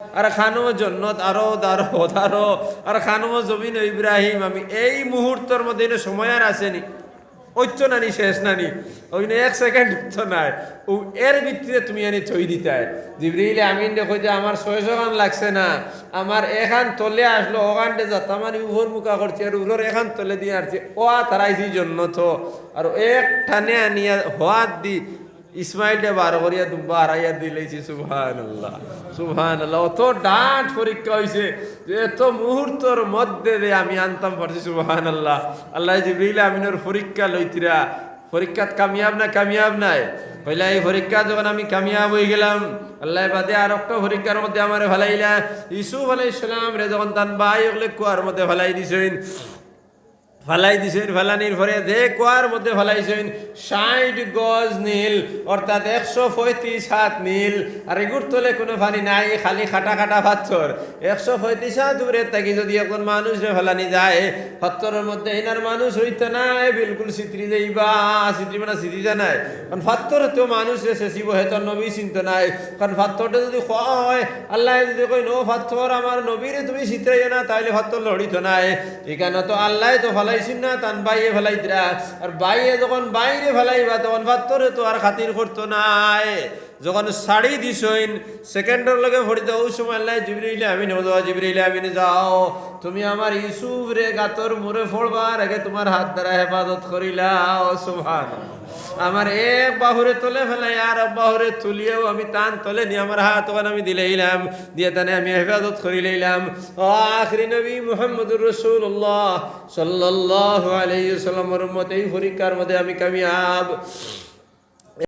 আর খানো জন্নত আরও দারো দারো। আর খানো জমিন ইব্রাহিম, আমি এই মুহূর্তের মধ্যে সময় আর আসেনি ঐচ্য নানি, শেষ নানি। ওই এক সেকেন্ড তো নাই। ও এর ভিত্তিতে তুমি এনে চই দিতাই। আমিন দেখো যে আমার ছয়শো গান লাগছে না। আমার এখান তলে আসলো ওখানটে যা আমার উপর মুখা করছে, আর উপর এখান তলে দিয়ে আসছে। ও তারাইছি জন্য তো আর এক টানে আনিয়া হাত দি ইসমাইলটা বার করিয়া দুম্বা হারাইয়া দিলেছি সুবহান আল্লাহ সুবহান আল্লাহ অত ডাঁট পরীক্ষা হয়েছে যে এত মুহূর্তর মধ্যে দিয়ে আমি আনতাম পারছি সুবহান আল্লাহ আল্লাহ জিবরিল আমিনের পরীক্ষা লইতিরা, পরীক্ষাত কামিয়াব না কামিয়াব নাই? হইলা এই পরীক্ষা যখন আমি কামিয়াব হয়ে গেলাম, আল্লাহ বাদে আর একটা পরীক্ষার মধ্যে আমার ভালাইলা ইসুফ আলাইসালাম রে যখন তান ভাই ওগুলো কুয়ার মধ্যে ভালাই দিছেন ফালাই দিছেন, ফালানির পরে যে কুয়ার মধ্যে ফালাইছেন, ষাট গজ নীল, অর্থাৎ একশো পঁয়ত্রিশ হাত নীল। আর এগুর তলে কোনো পানি নাই, খালি খাটা খাটা পাথর। একশো পঁয়ত্রিশ হাত দূরে থাকি যদি এখন মানুষ রে ফেলানি যায়, পাথরের মধ্যে এনার মানুষ হইতে নাই, বিলকুল সিত্রি যাইবা। সিত্রি মানে সিত্রি জানায় কারণ পাথর তো মানুষ রে শেষিব, হেতু নবী চিন্ত নাই। কারণ পাথরটা যদি খোয়া হয়, আল্লাহ যদি কই নো পাথর, আমার নবীরে তুমি চিত্রাইও না, তাইলে পাথর লড়িত নাই। এখানে তো আল্লাহ তো ফেলাইছেন না তান বাইয়ে ফেলাইতরা আর বাইয়ে যখন বাইরে ফেলাইবা, তখন পাথরে তো আর খাতির করতো নাই। যখন শাড়ি দিছইন সেকেন্ডের লগে ভরিতে ওই সময় আল্লাহ জিবরিলে আমি নেব জিবরিলে আমি যাও। তুমি আমার ইসুফ রে গাতর মুরে ফোড়বার আগে তোমার হাত দ্বারা হেফাজত করিলাও সুভান আমার এক বাহুরে তোলে ফেলাই, আর বাহুরে তুলিয়েও আমি টান তোলে নি আমার হাত ওখানে আমি দিলেইলাম দিয়ে তানে আমি হেফাজত করি লইলাম ও আখরি নবী মুহাম্মদুর রসুল্লাহ সাল্লাল্লাহু আলাইহি সাল্লামের মতেই এই পরীক্ষার মধ্যে আমি কামিয়াব।